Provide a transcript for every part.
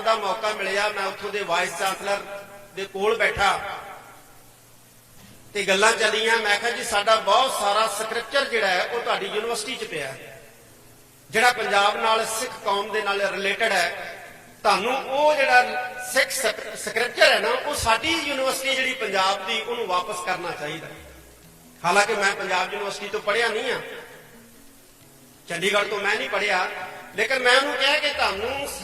ਜਾਣ ਦਾ ਮੌਕਾ ਮਿਲਿਆ, ਮੈਂ ਉੱਥੋਂ ਦੇ ਵਾਈਸ ਚਾਂਸਲਰ ਦੇ ਕੋਲ ਬੈਠਾ ਤੇ ਗੱਲਾਂ ਚੱਲੀਆਂ। ਮੈਂ ਕਿਹਾ ਜੀ, ਸਾਡਾ ਬਹੁਤ ਸਾਰਾ ਸਕ੍ਰਿਪਚਰ ਜਿਹੜਾ ਹੈ, ਉਹ ਤੁਹਾਡੀ ਯੂਨੀਵਰਸਿਟੀ 'ਚ ਪਿਆ। ਜਿਹੜਾ ਪੰਜਾਬ ਨਾਲ ਸਿੱਖ ਕੌਮ ਦੇ ਨਾਲ ਰਿਲੇਟਡ ਹੈ, ਤੁਹਾਨੂੰ ਉਹ ਜਿਹੜਾ ਸਿੱਖ ਸਕ੍ਰਿਪਚਰ ਹੈ ਨਾ, ਉਹ ਸਾਡੀ ਯੂਨੀਵਰਸਿਟੀ ਜਿਹੜੀ ਪੰਜਾਬ ਦੀ, ਉਹਨੂੰ ਵਾਪਸ ਕਰਨਾ ਚਾਹੀਦਾ ਹਾਲਾਂਕਿ ਮੈਂ ਪੰਜਾਬ ਯੂਨੀਵਰਸਿਟੀ ਤੋਂ ਪੜ੍ਹਿਆ ਨਹੀਂ ਆ ਚੰਡੀਗੜ੍ਹ ਤੋਂ ਮੈਂ ਨਹੀਂ ਪੜ੍ਹਿਆ, ਲੇਕਿਨ ਮੈਂ ਉਹਨੂੰ ਕਿਹਾ ਕਿ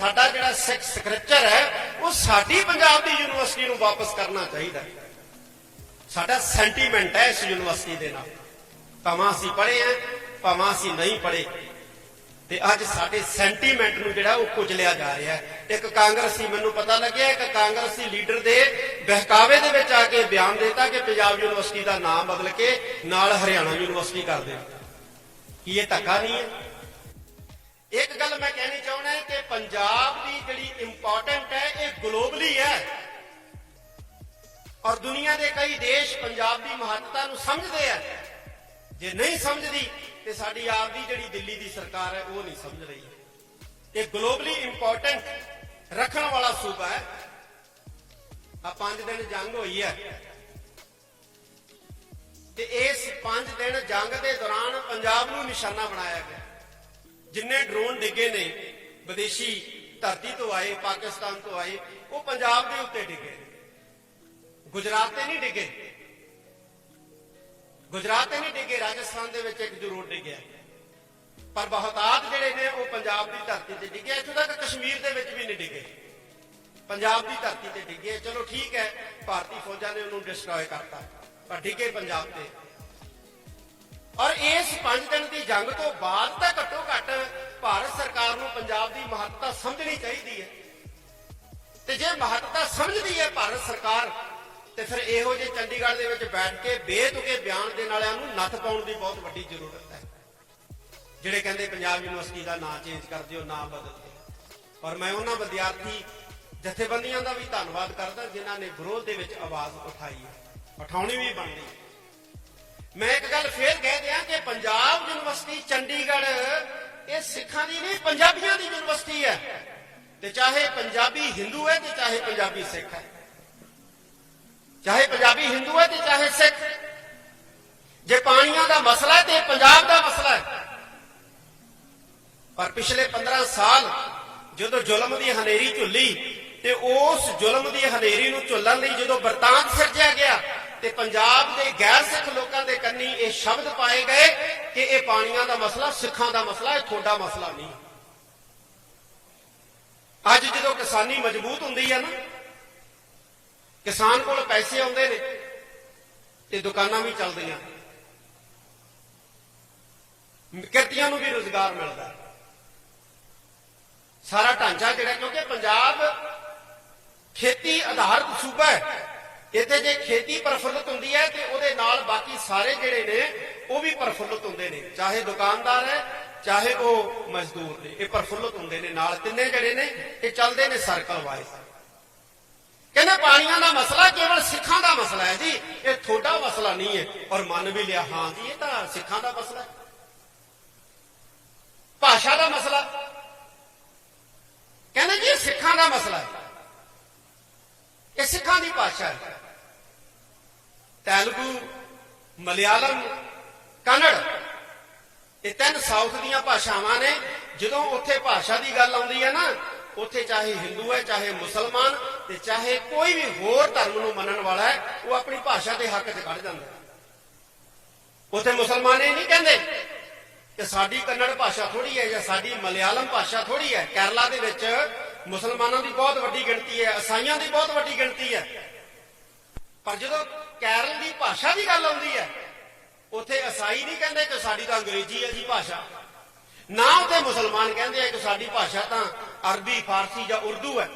ਸਾਡਾ ਜਿਹੜਾ ਸਿੱਖ ਸਕ੍ਰਿਪਚਰ ਹੈ, ਉਹ ਸਾਡੀ ਪੰਜਾਬ ਦੀ ਯੂਨੀਵਰਸਿਟੀ ਨੂੰ ਵਾਪਸ ਕਰਨਾ ਚਾਹੀਦਾ ਹੈ। ਸਾਡਾ ਸੈਂਟੀਮੈਂਟ ਹੈ ਇਸ ਯੂਨੀਵਰਸਿਟੀ ਦੇ ਨਾਲ। ਭਾਵੇਂ ਅਸੀਂ ਪੜ੍ਹੇ ਆ ਭਾਵੇਂ ਅਸੀਂ ਨਹੀਂ ਪੜ੍ਹੇ। ਤੇ ਅੱਜ ਸਾਡੇ ਸੈਂਟੀਮੈਂਟ ਨੂੰ ਜਿਹੜਾ ਉਹ ਕੁਚਲਿਆ ਜਾ ਰਿਹਾ ਇੱਕ ਕਾਂਗਰਸੀ, ਮੈਨੂੰ ਪਤਾ ਲੱਗਿਆ, ਇੱਕ ਕਾਂਗਰਸੀ ਲੀਡਰ ਦੇ ਬਹਿਕਾਵੇ ਦੇ ਵਿੱਚ ਆ ਕੇ ਬਿਆਨ ਦਿੱਤਾ ਕਿ ਪੰਜਾਬ ਯੂਨੀਵਰਸਿਟੀ ਦਾ ਨਾਮ ਬਦਲ ਕੇ ਨਾਲ ਹਰਿਆਣਾ ਯੂਨੀਵਰਸਿਟੀ ਕਰ ਦੇ। ਕੀ ਇਹ ਧੱਕਾ ਨਹੀਂ ਹੈ? ਗੱਲ ਮੈਂ ਕਹਿਣੀ ਚਾਹੁੰਦਾ ਕਿ ਪੰਜਾਬ ਦੀ ਜਿਹੜੀ ਇੰਪੋਰਟੈਂਟ ਹੈ, ਇਹ ਗਲੋਬਲੀ ਹੈ। ਔਰ ਦੁਨੀਆ ਦੇ ਕਈ ਦੇਸ਼ ਪੰਜਾਬ ਦੀ ਮਹੱਤਤਾ ਨੂੰ ਸਮਝਦੇ ਆ। ਜੇ ਨਹੀਂ ਸਮਝਦੀ, ਤੇ ਸਾਡੀ ਆਪ ਦੀ ਜਿਹੜੀ ਦਿੱਲੀ ਦੀ ਸਰਕਾਰ ਹੈ, ਉਹ ਨਹੀਂ ਸਮਝ ਰਹੀ। ਇਹ ਗਲੋਬਲੀ ਇੰਪੋਰਟੈਂਟ ਰੱਖਣ ਵਾਲਾ ਸੂਬਾ ਹੈ। ਆ ਪੰਜ ਦਿਨ ਜੰਗ ਹੋਈ ਹੈ। ਤੇ ਇਸ ਪੰਜ ਦਿਨ ਜੰਗ ਦੇ ਦੌਰਾਨ ਪੰਜਾਬ ਨੂੰ ਨਿਸ਼ਾਨਾ ਬਣਾਇਆ ਗਿਆ। ਜਿੰਨੇ ਡਰੋਨ ਡਿੱਗੇ ਨੇ, ਵਿਦੇਸ਼ੀ ਧਰਤੀ ਤੋਂ ਆਏ, ਪਾਕਿਸਤਾਨ ਤੋਂ ਆਏ, ਉਹ ਪੰਜਾਬ ਦੇ ਉੱਤੇ ਡਿੱਗੇ। ਗੁਜਰਾਤ ਤੇ ਨਹੀਂ ਡਿੱਗੇ। ਗੁਜਰਾਤ ਤੇ ਨਹੀਂ ਡਿੱਗੇ, ਰਾਜਸਥਾਨ ਦੇ ਵਿੱਚ ਇੱਕ ਜ਼ਰੂਰ ਡਿੱਗਿਆ। ਪਰ ਬਹੁਤਾਤ ਜਿਹੜੇ ਨੇ, ਉਹ ਪੰਜਾਬ ਦੀ ਧਰਤੀ ਤੇ ਡਿੱਗੇ। ਇੱਥੋਂ ਤੱਕ ਕਸ਼ਮੀਰ ਦੇ ਵਿੱਚ ਵੀ ਨਹੀਂ ਡਿੱਗੇ। ਪੰਜਾਬ ਦੀ ਧਰਤੀ ਤੇ ਡਿੱਗੇ। ਚਲੋ ਠੀਕ ਹੈ, ਭਾਰਤੀ ਫੌਜਾਂ ਨੇ ਉਹਨੂੰ ਡਿਸਟਰੋਏ ਕਰਤਾ। ਪਰ ਡਿੱਗੇ ਪੰਜਾਬ ਤੇ। ਔਰ ਇਸ 5 ਦਿਨ ਦੀ ਜੰਗ ਤੋਂ ਬਾਅਦ ਤਾਂ ਘੱਟੋ ਘੱਟ ਭਾਰਤ ਸਰਕਾਰ ਨੂੰ ਪੰਜਾਬ ਦੀ ਮਹੱਤਤਾ ਸਮਝਣੀ ਚਾਹੀਦੀ ਹੈ। ਤੇ ਜੇ ਮਹੱਤਤਾ ਸਮਝਦੀ ਹੈ ਭਾਰਤ ਸਰਕਾਰ, ਤੇ ਫਿਰ ਇਹੋ ਜਿਹੇ ਚੰਡੀਗੜ੍ਹ ਦੇ ਵਿੱਚ ਬੈਠ ਕੇ ਬੇਤੁਕੇ ਬਿਆਨ ਦੇਣ ਵਾਲਿਆਂ ਨੂੰ ਨੱਥ ਪਾਉਣ ਦੀ ਬਹੁਤ ਵੱਡੀ ਜ਼ਰੂਰਤ ਹੈ। ਜਿਹੜੇ ਕਹਿੰਦੇ ਪੰਜਾਬ ਯੂਨੀਵਰਸਿਟੀ ਦਾ ਨਾਂ ਚੇਂਜ ਕਰ ਦਿਓ ਨਾਂ ਬਦਲ ਦਿਓ। ਔਰ ਮੈਂ ਉਹਨਾਂ ਵਿਦਿਆਰਥੀ ਜਥੇਬੰਦੀਆਂ ਦਾ ਵੀ ਧੰਨਵਾਦ ਕਰਦਾ, ਜਿਨ੍ਹਾਂ ਨੇ ਵਿਰੋਧ ਦੇ ਵਿੱਚ ਆਵਾਜ਼ ਉਠਾਈ ਹੈ, ਉਠਾਉਣੀ ਵੀ ਬਣਦੀ ਮੈਂ ਇੱਕ ਗੱਲ ਫੇਰ ਕਹਿ ਦਿਆਂ ਕਿ ਪੰਜਾਬ ਯੂਨੀਵਰਸਿਟੀ ਚੰਡੀਗੜ੍ਹ, ਇਹ ਸਿੱਖਾਂ ਦੀ ਨਹੀਂ, ਪੰਜਾਬੀਆਂ ਦੀ ਯੂਨੀਵਰਸਿਟੀ ਹੈ। ਤੇ ਚਾਹੇ ਪੰਜਾਬੀ ਹਿੰਦੂ ਹੈ ਤੇ ਚਾਹੇ ਪੰਜਾਬੀ ਸਿੱਖ ਹੈ। ਚਾਹੇ ਪੰਜਾਬੀ ਹਿੰਦੂ ਹੈ ਤੇ ਚਾਹੇ ਸਿੱਖ। ਜੇ ਪਾਣੀਆਂ ਦਾ ਮਸਲਾ ਹੈ ਤੇ ਪੰਜਾਬ ਦਾ ਮਸਲਾ ਹੈ। ਪਰ ਪਿਛਲੇ 15 ਸਾਲ ਜਦੋਂ ਜ਼ੁਲਮ ਦੀ ਹਨੇਰੀ ਝੁੱਲੀ ਤੇ ਉਸ ਜ਼ੁਲਮ ਦੀ ਹਨੇਰੀ ਨੂੰ ਝੁੱਲਣ ਲਈ ਜਦੋਂ ਵਰਤਾਂਤ ਸਿਰਜਿਆ ਗਿਆ ਤੇ ਪੰਜਾਬ ਦੇ ਗੈਰ ਸਿੱਖ ਲੋਕਾਂ ਦੇ ਕੰਨੀ ਇਹ ਸ਼ਬਦ ਪਾਏ ਗਏ ਕਿ ਇਹ ਪਾਣੀਆਂ ਦਾ ਮਸਲਾ, ਸਿੱਖਾਂ ਦਾ ਮਸਲਾ ਹੈ ਤੁਹਾਡਾ ਮਸਲਾ ਨਹੀਂ। ਅੱਜ ਜਦੋਂ ਕਿਸਾਨੀ ਮਜ਼ਬੂਤ ਹੁੰਦੀ ਹੈ ਨਾ, ਕਿਸਾਨ ਕੋਲ ਪੈਸੇ ਆਉਂਦੇ ਨੇ ਤੇ ਦੁਕਾਨਾਂ ਵੀ ਚੱਲਦੀਆਂ। ਕਿਰਤੀਆਂ ਨੂੰ ਵੀ ਰੋਜ਼ਗਾਰ ਮਿਲਦਾ ਸਾਰਾ ਢਾਂਚਾ ਜਿਹੜਾ, ਕਿਉਂਕਿ ਪੰਜਾਬ ਖੇਤੀ ਆਧਾਰਿਤ ਸੂਬਾ ਹੈ ਇੱਥੇ ਜੇ ਖੇਤੀ ਪ੍ਰਫੁੱਲਤ ਹੁੰਦੀ ਹੈ ਤੇ ਉਹਦੇ ਨਾਲ ਬਾਕੀ ਸਾਰੇ ਜਿਹੜੇ ਨੇ, ਉਹ ਵੀ ਪ੍ਰਫੁੱਲਤ ਹੁੰਦੇ ਨੇ। ਚਾਹੇ ਦੁਕਾਨਦਾਰ ਹੈ, ਚਾਹੇ ਉਹ ਮਜ਼ਦੂਰ ਨੇ, ਇਹ ਪ੍ਰਫੁੱਲਤ ਹੁੰਦੇ ਨੇ ਨਾਲ। ਤਿੰਨੇ ਜਿਹੜੇ ਨੇ, ਇਹ ਚੱਲਦੇ ਨੇ ਸਰਕਲ ਵਾਈਜ਼ ਕਹਿੰਦੇ ਪਾਣੀਆਂ ਦਾ ਮਸਲਾ ਕੇਵਲ ਸਿੱਖਾਂ ਦਾ ਮਸਲਾ ਹੈ ਜੀ। ਇਹ ਤੁਹਾਡਾ ਮਸਲਾ ਨਹੀਂ ਹੈ। ਔਰ ਮੰਨ ਵੀ ਲਿਆ, ਹਾਂ ਜੀ, ਇਹ ਤਾਂ ਸਿੱਖਾਂ ਦਾ ਮਸਲਾ ਹੈ। ਭਾਸ਼ਾ ਦਾ ਮਸਲਾ। ਕਹਿੰਦੇ ਜੀ, ਇਹ ਸਿੱਖਾਂ ਦਾ ਮਸਲਾ ਹੈ। ਇਹ ਸਿੱਖਾਂ ਦੀ ਭਾਸ਼ਾ ਹੈ। ਤੇਲਗੂ, ਮਲਿਆਲਮ, ਕੰਨੜ। ਇਹ ਤਿੰਨ ਸਾਊਥ ਦੀਆਂ ਭਾਸ਼ਾਵਾਂ ਨੇ। ਜਦੋਂ ਉੱਥੇ ਭਾਸ਼ਾ ਦੀ ਗੱਲ ਆਉਂਦੀ ਹੈ ਨਾ, ਉੱਥੇ ਚਾਹੇ ਹਿੰਦੂ ਹੈ, ਚਾਹੇ ਮੁਸਲਮਾਨ ਤੇ ਚਾਹੇ ਕੋਈ ਵੀ ਹੋਰ ਧਰਮ ਨੂੰ ਮੰਨਣ ਵਾਲਾ ਹੈ, ਉਹ ਆਪਣੀ ਭਾਸ਼ਾ ਦੇ ਹੱਕ 'ਚ ਖੜ ਜਾਂਦਾ ਉੱਥੇ ਮੁਸਲਮਾਨ ਇਹ ਨਹੀਂ ਕਹਿੰਦੇ ਕਿ ਸਾਡੀ ਕੰਨੜ ਭਾਸ਼ਾ ਥੋੜੀ ਹੈ ਜਾਂ ਸਾਡੀ ਮਲਿਆਲਮ ਭਾਸ਼ਾ ਥੋੜੀ ਹੈ। ਕੇਰਲਾ ਦੇ ਵਿੱਚ ਮੁਸਲਮਾਨਾਂ ਦੀ ਬਹੁਤ ਵੱਡੀ ਗਿਣਤੀ ਹੈ, ਈਸਾਈਆਂ ਦੀ ਬਹੁਤ ਵੱਡੀ ਗਿਣਤੀ ਹੈ। ਪਰ ਜਦੋਂ ਕੇਰਲ ਦੀ ਭਾਸ਼ਾ ਦੀ ਗੱਲ ਆਉਂਦੀ ਹੈ। ਉੱਥੇ ਈਸਾਈ ਨਹੀਂ ਕਹਿੰਦੇ ਕਿ ਸਾਡੀ ਤਾਂ ਅੰਗਰੇਜ਼ੀ ਹੈ ਜੀ ਭਾਸ਼ਾ। ਨਾ ਉੱਥੇ ਮੁਸਲਮਾਨ ਕਹਿੰਦੇ ਆ ਕਿ ਸਾਡੀ ਭਾਸ਼ਾ ਤਾਂ ਅਰਬੀ, ਫਾਰਸੀ ਜਾਂ ਉਰਦੂ ਹੈ।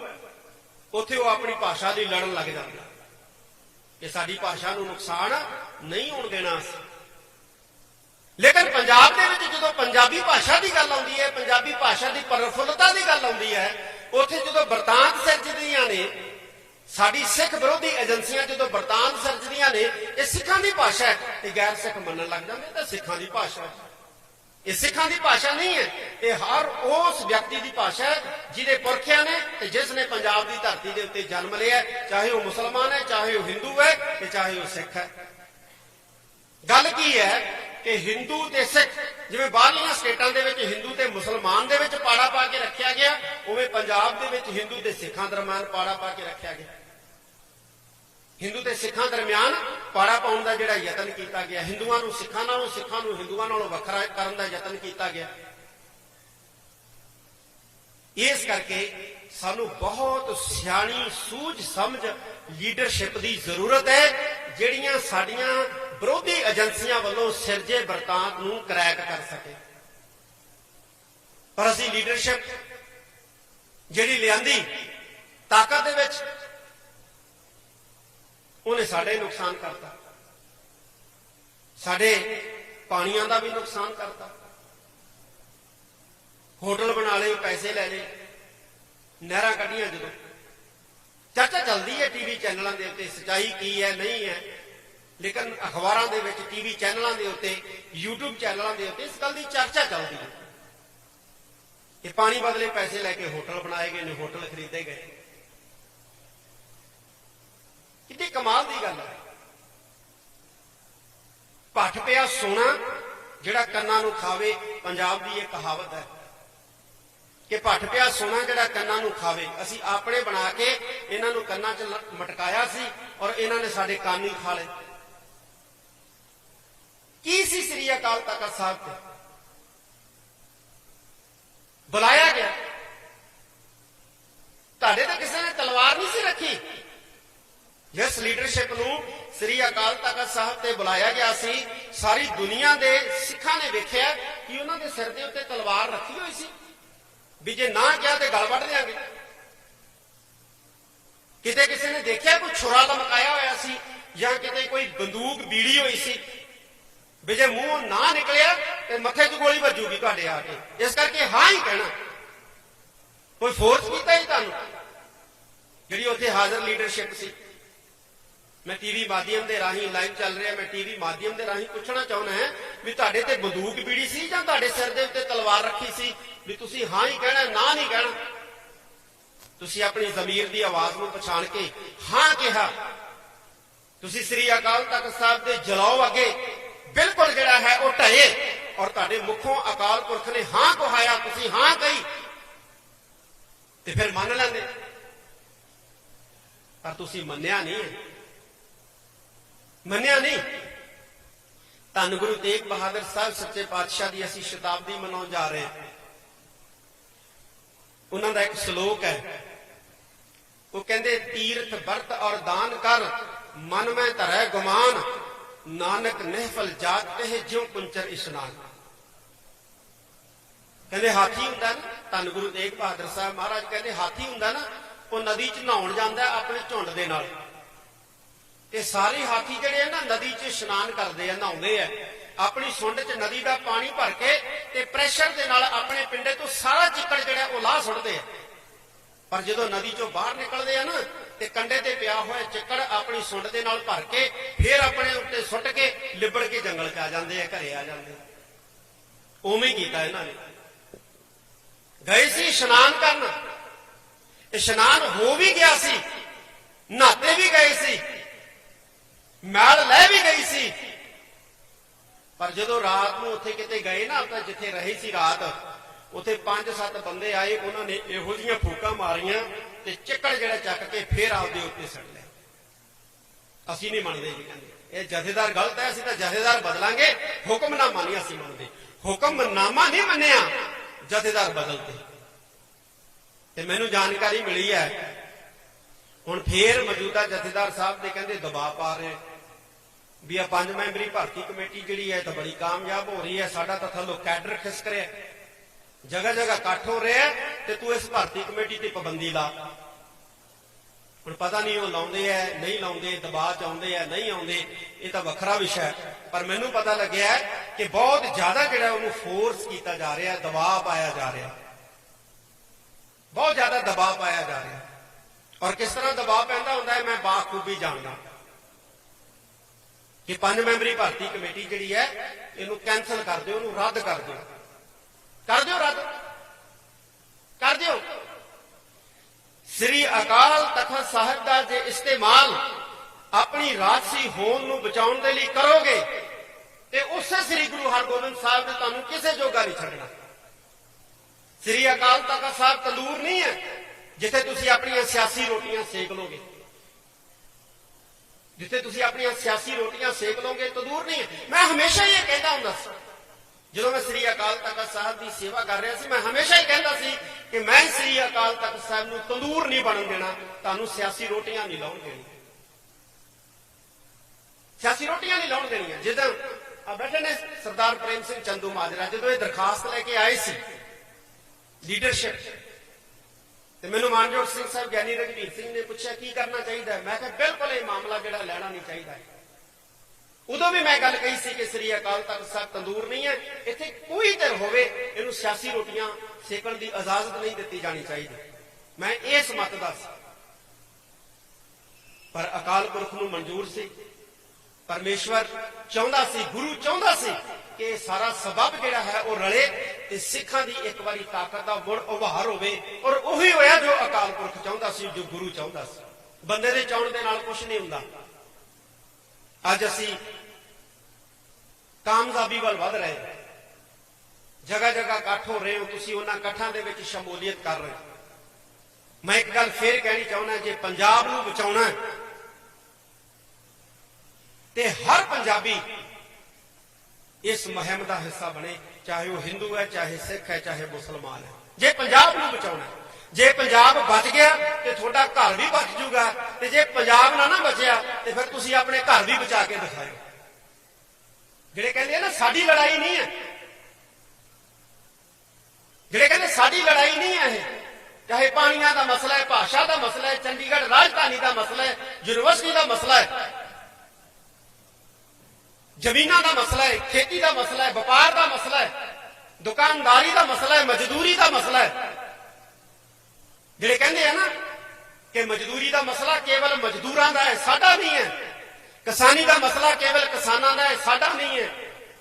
ਉੱਥੇ ਉਹ ਆਪਣੀ ਭਾਸ਼ਾ ਦੀ ਲੜਨ ਲੱਗ ਜਾਂਦੇ ਕਿ ਸਾਡੀ ਭਾਸ਼ਾ ਨੂੰ ਨੁਕਸਾਨ ਨਹੀਂ ਹੋਣ ਦੇਣਾ ਲੇਕਿਨ ਪੰਜਾਬ ਦੇ ਵਿੱਚ ਜਦੋਂ ਪੰਜਾਬੀ ਭਾਸ਼ਾ ਦੀ ਗੱਲ ਆਉਂਦੀ ਹੈ, ਪੰਜਾਬੀ ਭਾਸ਼ਾ ਦੀ ਪ੍ਰਫੁੱਲਤਾ ਦੀ ਗੱਲ ਆਉਂਦੀ ਹੈ, ਉੱਥੇ ਜਦੋਂ ਵਰਤਾਂਤ ਸਿਰਜਦੀਆਂ ਨੇ ਸਾਡੀ ਸਿੱਖ ਵਿਰੋਧੀ ਏਜੰਸੀਆਂ ਜਦੋਂ ਵਰਤਾਂਤ ਸਿਰਜਦੀਆਂ ਨੇ, ਇਹ ਸਿੱਖਾਂ ਦੀ ਭਾਸ਼ਾ ਹੈ। ਤੇ ਗੈਰ ਸਿੱਖ ਮੰਨਣ ਲੱਗ ਜਾਂਦੇ ਤਾਂ ਸਿੱਖਾਂ ਦੀ ਭਾਸ਼ਾ ਹੈ। ਇਹ ਸਿੱਖਾਂ ਦੀ ਭਾਸ਼ਾ ਨਹੀਂ ਹੈ। ਇਹ ਹਰ ਉਸ ਵਿਅਕਤੀ ਦੀ ਭਾਸ਼ਾ ਹੈ, ਜਿਹਦੇ ਪੁਰਖਿਆਂ ਨੇ ਤੇ ਜਿਸ ਨੇ ਪੰਜਾਬ ਦੀ ਧਰਤੀ ਦੇ ਉੱਤੇ ਜਨਮ ਲਿਆ ਚਾਹੇ ਉਹ ਮੁਸਲਮਾਨ ਹੈ, ਚਾਹੇ ਉਹ ਹਿੰਦੂ ਹੈ ਤੇ ਚਾਹੇ ਉਹ ਸਿੱਖ ਹੈ। ਗੱਲ ਕੀ ਹੈ? ਕਿ ਹਿੰਦੂ ਤੇ ਸਿੱਖ, ਜਿਵੇਂ ਬਾਹਰਲੀਆਂ ਸਟੇਟਾਂ ਦੇ ਵਿੱਚ ਹਿੰਦੂ ਤੇ ਮੁਸਲਮਾਨ ਦੇ ਵਿੱਚ ਪਾੜਾ ਪਾ ਕੇ ਰੱਖਿਆ ਗਿਆ, ਉਵੇਂ ਪੰਜਾਬ ਦੇ ਵਿੱਚ ਹਿੰਦੂ ਤੇ ਸਿੱਖਾਂ ਦਰਮਿਆਨ ਪਾੜਾ ਪਾ ਕੇ ਰੱਖਿਆ ਗਿਆ। ਹਿੰਦੂ ਤੇ ਸਿੱਖਾਂ ਦਰਮਿਆਨ ਪਾੜਾ ਪਾਉਣ ਦਾ ਜਿਹੜਾ ਯਤਨ ਕੀਤਾ ਗਿਆ, ਹਿੰਦੂਆਂ ਨੂੰ ਸਿੱਖਾਂ ਨਾਲੋਂ, ਸਿੱਖਾਂ ਨੂੰ ਹਿੰਦੂਆਂ ਨਾਲੋਂ ਵੱਖਰਾ ਕਰਨ ਦਾ ਯਤਨ ਕੀਤਾ ਗਿਆ। ਇਸ ਕਰਕੇ ਸਾਨੂੰ ਬਹੁਤ ਸਿਆਣੀ ਸੂਝ ਸਮਝ ਲੀਡਰਸ਼ਿਪ ਦੀ ਜ਼ਰੂਰਤ ਹੈ, ਜਿਹੜੀਆਂ ਸਾਡੀਆਂ ਵਿਰੋਧੀ ਏਜੰਸੀਆਂ ਵੱਲੋਂ ਸਿਰਜੇ ਵਰਤਾਂਤ ਨੂੰ ਕਰੈਕ ਕਰ ਸਕੇ। ਪਰ ਅਸੀਂ ਲੀਡਰਸ਼ਿਪ ਜਿਹੜੀ ਲਿਆਂਦੀ, ਤਾਕਤ ਦੇ ਵਿੱਚ ਉਹਨੇ ਸਾਡੇ ਨੁਕਸਾਨ ਕਰਤਾ। ਸਾਡੇ ਪਾਣੀਆਂ ਦਾ ਵੀ ਨੁਕਸਾਨ ਕਰਤਾ। ਹੋਟਲ ਬਣਾ ਲਏ, ਪੈਸੇ ਲੈ ਲਏ, ਨਹਿਰਾਂ ਕੱਢੀਆਂ ਜਦੋਂ। ਚਰਚਾ ਚੱਲਦੀ ਹੈ ਟੀਵੀ ਚੈਨਲਾਂ ਦੇ ਉੱਤੇ, ਸਚਾਈ ਕੀ ਹੈ, ਨਹੀਂ ਹੈ। ਲੇਕਿਨ ਅਖਬਾਰਾਂ ਦੇ ਵਿੱਚ ਟੀਵੀ ਚੈਨਲਾਂ ਦੇ ਉੱਤੇ, YouTube ਚੈਨਲਾਂ ਦੇ ਉੱਤੇ ਇਸ ਗੱਲ ਦੀ ਚਰਚਾ ਚੱਲਦੀ ਹੈ ਕਿ ਪਾਣੀ ਬਦਲੇ ਪੈਸੇ ਲੈ ਕੇ ਹੋਟਲ ਬਣਾਏ ਗਏ ਨੇ, ਹੋਟਲ ਖਰੀਦੇ ਗਏ। ਕਿੰਨੀ ਕਮਾਲ ਦੀ ਗੱਲ ਹੈ। ਭੱਠ ਪਿਆ ਸੋਨਾ ਜਿਹੜਾ ਕੰਨਾਂ ਨੂੰ ਖਾਵੇ, ਪੰਜਾਬ ਦੀ ਇਹ ਕਹਾਵਤ ਹੈ ਕਿ ਭੱਠ ਪਿਆ ਸੋਨਾ ਜਿਹੜਾ ਕੰਨਾਂ ਨੂੰ ਖਾਵੇ। ਅਸੀਂ ਆਪਣੇ ਬਣਾ ਕੇ ਇਹਨਾਂ ਨੂੰ ਕੰਨਾਂ 'ਚ ਮਟਕਾਇਆ ਸੀ ਔਰ ਇਹਨਾਂ ਨੇ ਸਾਡੇ ਕੰਨ ਹੀ ਖਾ ਲਏ। ਕੀ ਸੀ ਸ੍ਰੀ ਅਕਾਲ ਤਖਤ ਸਾਹਿਬ ਤੇ? ਬੁਲਾਇਆ ਗਿਆ। ਤੁਹਾਡੇ ਤਾਂ ਕਿਸੇ ਨੇ ਤਲਵਾਰ ਨਹੀਂ ਸੀ ਰੱਖੀ? ਜਿਸ ਲੀਡਰਸ਼ਿਪ ਨੂੰ ਸ੍ਰੀ ਅਕਾਲ ਤਖਤ ਸਾਹਿਬ ਤੇ ਬੁਲਾਇਆ ਗਿਆ ਸੀ, ਸਾਰੀ ਦੁਨੀਆ ਦੇ ਸਿੱਖਾਂ ਨੇ ਵੇਖਿਆ ਕਿ ਉਹਨਾਂ ਦੇ ਸਿਰ ਦੇ ਉੱਤੇ ਤਲਵਾਰ ਰੱਖੀ ਹੋਈ ਸੀ। ਵੀ ਜੇ ਨਾ ਕਿਹਾ ਤੇ ਗਲ ਵੱਢ ਦਿਆਂਗੇ। ਕਿਤੇ ਕਿਸੇ ਨੇ ਦੇਖਿਆ ਕੋਈ ਛੁਰਾ ਲਮਕਾਇਆ ਹੋਇਆ ਸੀ ਜਾਂ ਕਿਤੇ ਕੋਈ ਬੰਦੂਕ ਬੀੜੀ ਹੋਈ ਸੀ? ਵੀ ਜੇ ਮੂੰਹ ਨਾ ਨਿਕਲਿਆ ਤੇ ਮੱਥੇ 'ਚ ਗੋਲੀ ਵੱਜੂਗੀ ਤੁਹਾਡੇ ਆ ਕੇ। ਇਸ ਕਰਕੇ ਹਾਂ ਹੀ ਕਹਿਣਾ। ਕੋਈ ਫੋਰਸ ਕੀਤਾ ਹੀ ਤੁਹਾਨੂੰ? ਜਿਹੜੀ ਉੱਥੇ ਹਾਜ਼ਰ ਲੀਡਰਸ਼ਿਪ ਸੀ। ਮੈਂ ਟੀਵੀ ਮਾਧਿਅਮ ਦੇ ਰਾਹੀਂ ਲਾਈਵ ਚੱਲ ਰਿਹਾ, ਮੈਂ ਟੀਵੀ ਮਾਧਿਅਮ ਦੇ ਰਾਹੀਂ ਪੁੱਛਣਾ ਚਾਹੁੰਦਾ ਹਾਂ ਵੀ ਤੁਹਾਡੇ ਤੇ ਬੰਦੂਕ ਪੀੜੀ ਸੀ ਜਾਂ ਤੁਹਾਡੇ ਸਿਰ ਦੇ ਉੱਤੇ ਤਲਵਾਰ ਰੱਖੀ ਸੀ? ਵੀ ਤੁਸੀਂ ਹਾਂ ਹੀ ਕਹਿਣਾ, ਨਾ ਨਹੀਂ ਕਹਿਣਾ? ਤੁਸੀਂ ਆਪਣੀ ਜ਼ਮੀਰ ਦੀ ਆਵਾਜ਼ ਨੂੰ ਪਛਾਣ ਕੇ ਹਾਂ ਕਿਹਾ। ਤੁਸੀਂ ਸ੍ਰੀ ਅਕਾਲ ਤਖਤ ਸਾਹਿਬ ਦੇ ਜਲਾਓ ਅੱਗੇ ਬਿਲਕੁਲ ਜਿਹੜਾ ਹੈ ਉਹ ਢਏ ਔਰ ਤੁਹਾਡੇ ਮੁਖੋਂ ਅਕਾਲ ਪੁਰਖ ਨੇ ਹਾਂ ਕਹਾਇਆ, ਤੁਸੀਂ ਹਾਂ ਕਹੀ। ਤੇ ਫਿਰ ਮੰਨ ਲੈਂਦੇ। ਪਰ ਤੁਸੀਂ ਮੰਨਿਆ ਨਹੀਂ ਮੰਨਿਆ ਨਹੀਂ। ਧੰਨ ਗੁਰੂ ਤੇਗ ਬਹਾਦਰ ਸਾਹਿਬ ਸੱਚੇ ਪਾਤਸ਼ਾਹ ਦੀ ਅਸੀਂ ਸ਼ਤਾਬਦੀ ਮਨਾਉਣ ਜਾ ਰਹੇ ਹਾਂ। ਉਹਨਾਂ ਦਾ ਇੱਕ ਸ਼ਲੋਕ ਹੈ। ਉਹ ਕਹਿੰਦੇ, ਤੀਰਥ ਵਰਤ ਔਰ ਦਾਨ ਕਰ, ਮਨ ਮੈਂ ਧਰੈ ਗੁਮਾਨ। ਨਾਨਕ ਨਹਿਫਲ ਜਾਤ ਤੇ ਜਿਉ ਕੁੰਚਰ ਇਸ਼ਨਾਨ ਕਹਿੰਦੇ ਹਾਥੀ ਹੁੰਦਾ ਨਾ, ਧੰਨ ਗੁਰੂ ਤੇਗ ਬਹਾਦਰ ਸਾਹਿਬ ਮਹਾਰਾਜ ਕਹਿੰਦੇ ਹਾਥੀ ਹੁੰਦਾ ਨਾ, ਉਹ ਨਦੀ 'ਚ ਨਹਾਉਣ ਜਾਂਦਾ ਆਪਣੇ ਝੁੰਡ ਦੇ ਨਾਲ। ਤੇ ਸਾਰੇ ਹਾਥੀ ਜਿਹੜੇ ਆ ਨਾ, ਨਦੀ 'ਚ ਇਸ਼ਨਾਨ ਕਰਦੇ ਆ, ਨਹਾਉਂਦੇ ਆ। ਆਪਣੀ ਸੁੰਡ 'ਚ ਨਦੀ ਦਾ ਪਾਣੀ ਭਰ ਕੇ ਤੇ ਪ੍ਰੈਸ਼ਰ ਦੇ ਨਾਲ ਆਪਣੇ ਪਿੰਡੇ ਤੋਂ ਸਾਰਾ ਚਿੱਕੜ ਜਿਹੜਾ ਉਹ ਲਾਹ ਸੁੱਟਦੇ ਆ। ਪਰ ਜਦੋਂ ਨਦੀ 'ਚੋਂ ਬਾਹਰ ਨਿਕਲਦੇ ਆ ਨਾ, ਤੇ ਕੰਡੇ ਤੇ ਪਿਆ ਹੋਇਆ ਚਿੱਕੜ ਆਪਣੀ ਸੁੰਡ ਦੇ ਨਾਲ ਭਰ ਕੇ ਫਿਰ ਆਪਣੇ ਉੱਤੇ ਸੁੱਟ ਕੇ ਲਿਬੜ ਕੇ ਜੰਗਲ 'ਚ ਆ ਜਾਂਦੇ ਆ, ਘਰੇ ਆ ਜਾਂਦੇ ਉਵੇਂ ਕੀਤਾ ਇਹਨਾਂ ਨੇ। ਗਏ ਸੀ ਇਸ਼ਨਾਨ ਕਰਨ। ਇਸ਼ਨਾਨ ਹੋ ਵੀ ਗਿਆ ਸੀ, ਨਹਾਤੇ ਵੀ ਗਏ ਸੀ, ਮੈਲ ਲੈ ਵੀ ਗਈ ਸੀ। ਪਰ ਜਦੋਂ ਰਾਤ ਨੂੰ ਉੱਥੇ ਕਿਤੇ ਗਏ ਨਾ, ਤਾਂ ਜਿੱਥੇ ਰਹੇ ਸੀ ਰਾਤ ਉੱਥੇ ਪੰਜ ਸੱਤ ਬੰਦੇ ਆਏ, ਉਹਨਾਂ ਨੇ ਇਹੋ ਜਿਹੀਆਂ ਫੂਕਾਂ ਮਾਰੀਆਂ ਤੇ ਚਿੱਕੜ ਜਿਹੜਾ ਚੱਕ ਕੇ ਫੇਰ ਆਪਦੇ ਉੱਤੇ ਸੜ ਲਿਆ ਅਸੀਂ ਨਹੀਂ ਮੰਨਦੇ ਜੀ ਕਹਿੰਦੇ। ਇਹ ਜਥੇਦਾਰ ਗਲਤ ਹੈ, ਅਸੀਂ ਤਾਂ ਜਥੇਦਾਰ ਬਦਲਾਂਗੇ। ਹੁਕਮਨਾਮਾ ਨਹੀਂ ਅਸੀਂ ਮੰਨਦੇ। ਹੁਕਮਨਾਮਾ ਨਹੀਂ ਮੰਨਿਆ, ਜਥੇਦਾਰ ਬਦਲਦੇ। ਤੇ ਮੈਨੂੰ ਜਾਣਕਾਰੀ ਮਿਲੀ ਹੈ। ਹੁਣ ਫੇਰ ਮੌਜੂਦਾ ਜਥੇਦਾਰ ਸਾਹਿਬ ਦੇ ਕਹਿੰਦੇ ਦਬਾਅ ਪਾ ਰਹੇ। ਵੀ ਆ ਪੰਜ ਮੈਂਬਰੀ ਭਰਤੀ ਕਮੇਟੀ ਜਿਹੜੀ ਹੈ ਤਾਂ ਬੜੀ ਕਾਮਯਾਬ ਹੋ ਰਹੀ ਹੈ, ਸਾਡਾ ਤਾਂ ਥੱਲੋਂ ਕੈਡਰ ਖਿਸਕ ਰਿਹਾ। ਜਗ੍ਹਾ ਜਗ੍ਹਾ ਇਕੱਠ ਹੋ ਰਿਹਾ ਤੇ ਤੂੰ ਇਸ ਭਰਤੀ ਕਮੇਟੀ ਤੇ ਪਾਬੰਦੀ ਲਾ। ਹੁਣ ਪਤਾ ਨਹੀਂ ਉਹ ਲਾਉਂਦੇ ਐ ਨਹੀਂ ਲਾਉਂਦੇ, ਦਬਾਅ ਚ ਆਉਂਦੇ ਐ ਨਹੀਂ ਆਉਂਦੇ, ਇਹ ਤਾਂ ਵੱਖਰਾ ਵਿਸ਼ਾ ਹੈ। ਪਰ ਮੈਨੂੰ ਪਤਾ ਲੱਗਿਆ ਕਿ ਬਹੁਤ ਜ਼ਿਆਦਾ ਜਿਹੜਾ ਉਹਨੂੰ ਫੋਰਸ ਕੀਤਾ ਜਾ ਰਿਹਾ, ਦਬਾਅ ਪਾਇਆ ਜਾ ਰਿਹਾ। ਬਹੁਤ ਜ਼ਿਆਦਾ ਦਬਾਅ ਪਾਇਆ ਜਾ ਰਿਹਾ। ਔਰ ਕਿਸ ਤਰ੍ਹਾਂ ਦਬਾਅ ਪੈਂਦਾ ਹੁੰਦਾ ਹੈ, ਮੈਂ ਬਾਖੂਬੀ ਜਾਣਦਾ। ਕਿ ਪੰਜ ਮੈਂਬਰੀ ਭਰਤੀ ਕਮੇਟੀ ਜਿਹੜੀ ਹੈ, ਇਹਨੂੰ ਕੈਨਸਲ ਕਰ ਦਿਓ, ਉਹਨੂੰ ਰੱਦ ਕਰ ਦਿਓ। ਕਰ ਦਿਓ ਰੱਦ। ਕਰ ਦਿਓ। ਸ੍ਰੀ ਅਕਾਲ ਤਖਤ ਸਾਹਿਬ ਦਾ ਜੇ ਇਸਤੇਮਾਲ ਆਪਣੀ ਰਾਜਸੀ ਹੋਣ ਨੂੰ ਬਚਾਉਣ ਦੇ ਲਈ ਕਰੋਗੇ, ਤੇ ਉਸੇ ਸ੍ਰੀ ਗੁਰੂ ਹਰਗੋਬਿੰਦ ਸਾਹਿਬ ਨੇ ਤੁਹਾਨੂੰ ਕਿਸੇ ਜੋਗਾ ਨਹੀਂ ਛੱਡਣਾ। ਸ੍ਰੀ ਅਕਾਲ ਤਖਤ ਸਾਹਿਬ ਤੰਦੂਰ ਨਹੀਂ ਹੈ, ਜਿੱਥੇ ਤੁਸੀਂ ਆਪਣੀਆਂ ਸਿਆਸੀ ਰੋਟੀਆਂ ਸੇਕ ਲੋਗੇ। ਜਿੱਥੇ ਤੁਸੀਂ ਆਪਣੀਆਂ ਸਿਆਸੀ ਰੋਟੀਆਂ ਸੇਕ ਲੋਗੇ ਤੰਦੂਰ ਨਹੀਂ ਹੈ। ਮੈਂ ਹਮੇਸ਼ਾ ਹੀ ਇਹ ਕਹਿੰਦਾ ਹੁੰਦਾ ਸੀ। ਜਦੋਂ ਮੈਂ ਸ੍ਰੀ ਅਕਾਲ ਤਖਤ ਸਾਹਿਬ ਦੀ ਸੇਵਾ ਕਰ ਰਿਹਾ ਸੀ, ਮੈਂ ਹਮੇਸ਼ਾ ਹੀ ਕਹਿੰਦਾ ਸੀ ਕਿ ਮੈਂ ਸ੍ਰੀ ਅਕਾਲ ਤਖਤ ਸਾਹਿਬ ਨੂੰ ਤੰਦੂਰ ਨਹੀਂ ਬਣਨ ਦੇਣਾ, ਤੁਹਾਨੂੰ ਸਿਆਸੀ ਰੋਟੀਆਂ ਨਹੀਂ ਲਾਉਣ ਦੇਣੀ ਸਿਆਸੀ ਰੋਟੀਆਂ ਨਹੀਂ ਲਾਉਣ ਦੇਣੀਆਂ। ਜਦੋਂ ਆ ਬੈਠੇ ਨੇ ਸਰਦਾਰ ਪ੍ਰੇਮ ਸਿੰਘ ਚੰਦੂ ਮਾਜਰਾ, ਜਦੋਂ ਇਹ ਦਰਖਾਸਤ ਲੈ ਕੇ ਆਏ ਸੀ ਲੀਡਰਸ਼ਿਪ, ਤੇ ਮੈਨੂੰ ਮਾਨਜੋਤ ਸਿੰਘ ਸਾਹਿਬ ਗਿਆਨੀ ਰਘਵੀਰ ਸਿੰਘ ਨੇ ਪੁੱਛਿਆ, ਕੀ ਕਰਨਾ ਚਾਹੀਦਾ ਮੈਂ ਕਿਹਾ, ਬਿਲਕੁਲ ਇਹ ਮਾਮਲਾ ਜਿਹੜਾ ਲੈਣਾ ਨਹੀਂ ਚਾਹੀਦਾ ਉਦੋਂ ਵੀ ਮੈਂ ਗੱਲ ਕਹੀ ਸੀ ਕਿ ਸ੍ਰੀ ਅਕਾਲ ਤਖਤ ਸਾਹਿਬ ਤੰਦੂਰ ਨਹੀਂ ਹੈ। ਇੱਥੇ ਕੋਈ ਧਿਰ ਹੋਵੇ ਇਹਨੂੰ ਸਿਆਸੀ ਰੋਟੀਆਂ ਸੇਕਣ ਦੀ ਇਜਾਜ਼ਤ ਨਹੀਂ ਦਿੱਤੀ ਜਾਣੀ ਚਾਹੀਦੀ। ਮੈਂ ਇਸ ਮਤ ਦਾ ਸੀ। ਪਰ ਅਕਾਲ ਪੁਰਖ ਨੂੰ ਮਨਜ਼ੂਰ ਸੀ। ਪਰਮੇਸ਼ਵਰ ਚਾਹੁੰਦਾ ਸੀ, ਗੁਰੂ ਚਾਹੁੰਦਾ ਸੀ ਕਿ ਇਹ ਸਾਰਾ ਸਬਬ ਜਿਹੜਾ ਹੈ ਉਹ ਰਲੇ ਤੇ ਸਿੱਖਾਂ ਦੀ ਇੱਕ ਵਾਰੀ ਤਾਕਤ ਦਾ ਗੁਣ ਉਭਾਰ ਹੋਵੇ ਔਰ ਉਹੀ ਹੋਇਆ ਜੋ ਅਕਾਲ ਪੁਰਖ ਚਾਹੁੰਦਾ ਸੀ, ਜੋ ਗੁਰੂ ਚਾਹੁੰਦਾ ਸੀ। ਬੰਦੇ ਦੇ ਚਾਹਣ ਦੇ ਨਾਲ ਕੁਝ ਨਹੀਂ ਹੁੰਦਾ। ਅੱਜ ਅਸੀਂ ਕਾਮਯਾਬੀ ਵੱਲ ਵਧ ਰਹੇ ਹਾਂ। ਜਗ੍ਹਾ ਜਗ੍ਹਾ ਇਕੱਠ ਹੋ ਰਹੇ ਹੋ, ਤੁਸੀਂ ਉਹਨਾਂ ਇਕੱਠਾਂ ਦੇ ਵਿੱਚ ਸ਼ਮੂਲੀਅਤ ਕਰ ਰਹੇ ਹੋ। ਮੈਂ ਇੱਕ ਗੱਲ ਫੇਰ ਕਹਿਣੀ ਚਾਹੁੰਦਾ, ਜੇ ਪੰਜਾਬ ਨੂੰ ਬਚਾਉਣਾ ਹੈ, ਤੇ ਹਰ ਪੰਜਾਬੀ ਇਸ ਮੁਹਿੰਮ ਦਾ ਹਿੱਸਾ ਬਣੇ, ਚਾਹੇ ਉਹ ਹਿੰਦੂ ਹੈ, ਚਾਹੇ ਸਿੱਖ ਹੈ, ਚਾਹੇ ਮੁਸਲਮਾਨ ਹੈ। ਜੇ ਪੰਜਾਬ ਨੂੰ ਬਚਾਉਣਾ ਜੇ ਪੰਜਾਬ ਬਚ ਗਿਆ ਤੇ ਤੁਹਾਡਾ ਘਰ ਵੀ ਬਚ ਜਾਊਗਾ। ਤੇ ਜੇ ਪੰਜਾਬ ਨਾ ਨਾ ਬਚਿਆ, ਤੇ ਫਿਰ ਤੁਸੀਂ ਆਪਣੇ ਘਰ ਵੀ ਬਚਾ ਕੇ ਦਿਖਾਇਓ। ਜਿਹੜੇ ਕਹਿੰਦੇ ਆ ਨਾ, ਸਾਡੀ ਲੜਾਈ ਨਹੀਂ ਹੈ। ਜਿਹੜੇ ਕਹਿੰਦੇ ਸਾਡੀ ਲੜਾਈ ਨਹੀਂ ਹੈ ਇਹ, ਚਾਹੇ ਪਾਣੀਆਂ ਦਾ ਮਸਲਾ ਹੈ, ਭਾਸ਼ਾ ਦਾ ਮਸਲਾ ਹੈ, ਚੰਡੀਗੜ੍ਹ ਰਾਜਧਾਨੀ ਦਾ ਮਸਲਾ ਹੈ, ਯੂਨੀਵਰਸਿਟੀ ਦਾ ਮਸਲਾ ਹੈ, ਜ਼ਮੀਨਾਂ ਦਾ ਮਸਲਾ ਹੈ, ਖੇਤੀ ਦਾ ਮਸਲਾ ਹੈ, ਵਪਾਰ ਦਾ ਮਸਲਾ ਹੈ, ਦੁਕਾਨਦਾਰੀ ਦਾ ਮਸਲਾ ਹੈ, ਮਜ਼ਦੂਰੀ ਦਾ ਮਸਲਾ ਹੈ ਜਿਹੜੇ ਕਹਿੰਦੇ ਆ ਨਾ ਕਿ ਮਜ਼ਦੂਰੀ ਦਾ ਮਸਲਾ ਕੇਵਲ ਮਜ਼ਦੂਰਾਂ ਦਾ ਹੈ, ਸਾਡਾ ਨਹੀਂ ਹੈ। ਕਿਸਾਨੀ ਦਾ ਮਸਲਾ ਕੇਵਲ ਕਿਸਾਨਾਂ ਦਾ ਹੈ, ਸਾਡਾ ਨਹੀਂ ਹੈ।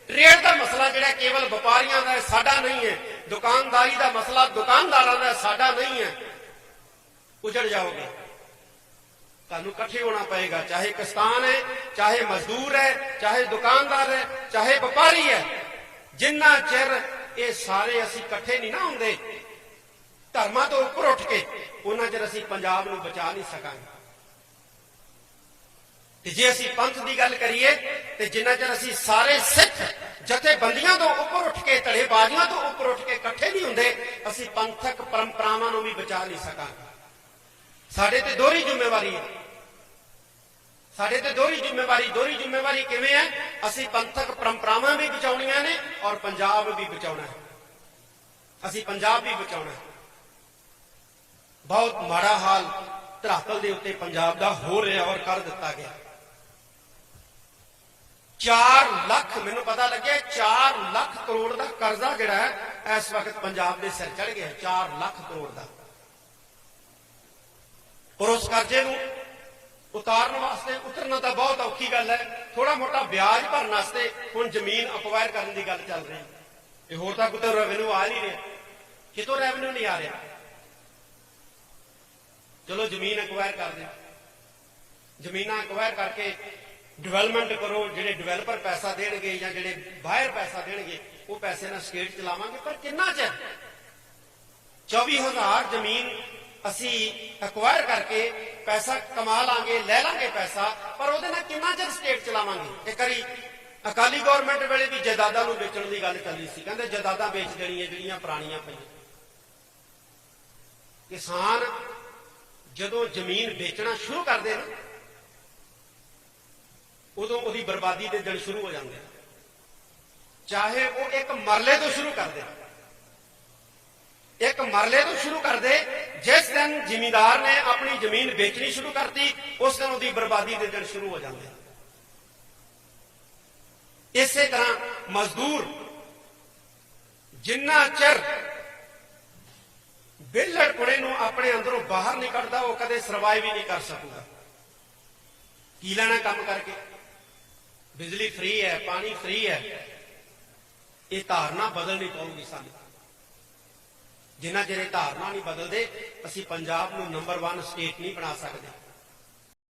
ਟ੍ਰੇਡ ਦਾ ਮਸਲਾ ਜਿਹੜਾ ਕੇਵਲ ਵਪਾਰੀਆਂ ਦਾ ਹੈ, ਸਾਡਾ ਨਹੀਂ ਹੈ। ਦੁਕਾਨਦਾਰੀ ਦਾ ਮਸਲਾ ਦੁਕਾਨਦਾਰਾਂ ਦਾ ਸਾਡਾ ਨਹੀਂ ਹੈ। ਉਜੜ ਜਾਓਗੇ। ਤੁਹਾਨੂੰ ਇਕੱਠੇ ਹੋਣਾ ਪਏਗਾ, ਚਾਹੇ ਕਿਸਾਨ ਹੈ, ਚਾਹੇ ਮਜ਼ਦੂਰ ਹੈ, ਚਾਹੇ ਦੁਕਾਨਦਾਰ ਹੈ, ਚਾਹੇ ਵਪਾਰੀ ਹੈ। ਜਿੰਨਾ ਚਿਰ ਇਹ ਸਾਰੇ ਅਸੀਂ ਇਕੱਠੇ ਨਹੀਂ ਨਾ ਹੁੰਦੇ ਧਰਮਾਂ ਤੋਂ ਉੱਪਰ ਉੱਠ ਕੇ ਉਹਨਾਂ ਚਿਰ ਅਸੀਂ ਪੰਜਾਬ ਨੂੰ ਬਚਾ ਨਹੀਂ ਸਕਾਂਗੇ। ਤੇ ਜੇ ਅਸੀਂ ਪੰਥ ਦੀ ਗੱਲ ਕਰੀਏ, ਤੇ ਜਿੰਨਾ ਚਿਰ ਅਸੀਂ ਸਾਰੇ ਸਿੱਖ ਜਥੇਬੰਦੀਆਂ ਤੋਂ ਉੱਪਰ ਉੱਠ ਕੇ, ਧੜੇਬਾਜ਼ੀਆਂ ਤੋਂ ਉੱਪਰ ਉੱਠ ਕੇ ਇਕੱਠੇ ਨਹੀਂ ਹੁੰਦੇ, ਅਸੀਂ ਪੰਥਕ ਪਰੰਪਰਾਵਾਂ ਨੂੰ ਵੀ ਬਚਾ ਨਹੀਂ ਸਕਾਂਗੇ। ਸਾਡੇ ਤੇ ਦੋਹਰੀ ਜ਼ਿੰਮੇਵਾਰੀ ਹੈ। ਸਾਡੇ ਤੇ ਦੋਹਰੀ ਜ਼ਿੰਮੇਵਾਰੀ ਦੋਹਰੀ ਜ਼ਿੰਮੇਵਾਰੀ ਕਿਵੇਂ ਹੈ? ਅਸੀਂ ਪੰਥਕ ਪਰੰਪਰਾਵਾਂ ਵੀ ਬਚਾਉਣੀਆਂ ਨੇ ਔਰ ਪੰਜਾਬ ਵੀ ਬਚਾਉਣਾ ਹੈ। ਅਸੀਂ ਪੰਜਾਬ ਵੀ ਬਚਾਉਣਾ ਹੈ। ਬਹੁਤ ਮਾੜਾ ਹਾਲ ਧਰਾਤਲ ਦੇ ਉੱਤੇ ਪੰਜਾਬ ਦਾ ਹੋ ਰਿਹਾ ਔਰ ਕਰ ਦਿੱਤਾ ਗਿਆ। 4 ਲੱਖ, ਮੈਨੂੰ ਪਤਾ ਲੱਗਿਆ 4 ਲੱਖ ਕਰੋੜ ਦਾ ਕਰਜ਼ਾ ਜਿਹੜਾ ਹੈ, ਇਸ ਵਕਤ ਪੰਜਾਬ ਦੇ ਸਿਰ ਚੜ ਗਿਆ 4 ਲੱਖ ਕਰੋੜ ਦਾ। ਔਰ ਉਸ ਕਰਜ਼ੇ ਨੂੰ ਉਤਾਰਨ ਵਾਸਤੇ ਉਤਰਨਾ ਤਾਂ ਬਹੁਤ ਔਖੀ ਗੱਲ ਹੈ। ਥੋੜਾ ਮੋਟਾ ਵਿਆਜ ਭਰਨ ਵਾਸਤੇ ਹੁਣ ਜ਼ਮੀਨ ਅਕਵਾਇਰ ਕਰਨ ਦੀ ਗੱਲ ਚੱਲ ਰਹੀ ਹੈ। ਇਹ ਹੋਰ ਤਾਂ ਕਿਤੇ ਰੈਵਨਿਊ ਆ ਨਹੀਂ ਰਿਹਾ। ਕਿਤੋਂ ਰੈਵਨਿਊ ਨਹੀਂ ਆ ਰਿਹਾ? ਚਲੋ ਜ਼ਮੀਨ ਅਕਵਾਇਰ ਕਰ ਦੇ ਜ਼ਮੀਨਾਂ ਅਕਵਾਇਰ ਕਰਕੇ ਡਿਵੈਲਪਮੈਂਟ ਕਰੋ, ਜਿਹੜੇ ਡਿਵੈਲਪਰ ਪੈਸਾ ਦੇਣਗੇ ਜਾਂ ਜਿਹੜੇ ਬਾਹਰ ਪੈਸਾ ਦੇਣਗੇ, ਉਹ ਪੈਸੇ ਨਾਲ ਸਟੇਟ ਚਲਾਵਾਂਗੇ, ਪਰ ਕਿੰਨਾ ਚਿਰ? 24000 ਜ਼ਮੀਨ ਅਸੀਂ ਅਕਵਾਇਰ ਕਰਕੇ ਪੈਸਾ ਕਮਾ ਲਾਂਗੇ, ਲੈ ਲਾਂਗੇ ਪੈਸਾ, ਪਰ ਉਹਦੇ ਨਾਲ ਕਿੰਨਾ ਚਿਰ ਸਟੇਟ ਚਲਾਵਾਂਗੇ? ਇੱਕ ਵਾਰੀ ਅਕਾਲੀ ਗਵਰਨਮੈਂਟ ਵੇਲੇ ਵੀ ਜਾਇਦਾਦਾਂ ਨੂੰ ਵੇਚਣ ਦੀ ਗੱਲ ਚੱਲੀ ਸੀ, ਕਹਿੰਦੇ ਜਾਇਦਾਦਾਂ ਵੇਚ ਦੇਣੀਆਂ ਜਿਹੜੀਆਂ ਪੁਰਾਣੀਆਂ ਪਈਆਂ। ਕਿਸਾਨ ਜਦੋਂ ਜ਼ਮੀਨ ਵੇਚਣਾ ਸ਼ੁਰੂ ਕਰਦੇ ਨੇ, ਉਦੋਂ ਉਹਦੀ ਬਰਬਾਦੀ ਦੇ ਦਿਨ ਸ਼ੁਰੂ ਹੋ ਜਾਂਦੇ ਚਾਹੇ ਉਹ ਇੱਕ ਮਰਲੇ ਤੋਂ ਸ਼ੁਰੂ ਕਰਦੇ। ਇੱਕ ਮਰਲੇ ਤੋਂ ਸ਼ੁਰੂ ਕਰਦੇ, ਜਿਸ ਦਿਨ ਜ਼ਿਮੀਂਦਾਰ ਨੇ ਆਪਣੀ ਜ਼ਮੀਨ ਵੇਚਣੀ ਸ਼ੁਰੂ ਕਰਤੀ, ਉਸ ਦਿਨ ਉਹਦੀ ਬਰਬਾਦੀ ਦੇ ਦਿਨ ਸ਼ੁਰੂ ਹੋ ਜਾਂਦੇ ਇਸੇ ਤਰ੍ਹਾਂ ਮਜ਼ਦੂਰ ਜਿੰਨਾ ਚਿਰ ਬਿਲੜ ਕੁੜੇ ਨੂੰ ਆਪਣੇ ਅੰਦਰੋਂ ਬਾਹਰ ਨਹੀਂ ਕੱਢਦਾ, ਉਹ ਕਦੇ ਸਰਵਾਈਵ ਹੀ ਨਹੀਂ ਕਰ ਸਕੂਗਾ। ਕੀ ਲੈਣਾ ਕੰਮ ਕਰਕੇ? ਬਿਜਲੀ ਫ੍ਰੀ ਹੈ, ਪਾਣੀ ਫ੍ਰੀ ਹੈ। ਇਹ ਧਾਰਨਾ ਬਦਲਣੀ ਪਊਗੀ ਸਾਨੂੰ। ਜਿੰਨਾ ਚਿਰ ਇਹ ਧਾਰਨਾ ਨਹੀਂ ਬਦਲਦੇ, ਅਸੀਂ ਪੰਜਾਬ ਨੂੰ ਨੰਬਰ 1 ਸਟੇਟ ਨਹੀਂ ਬਣਾ ਸਕਦੇ।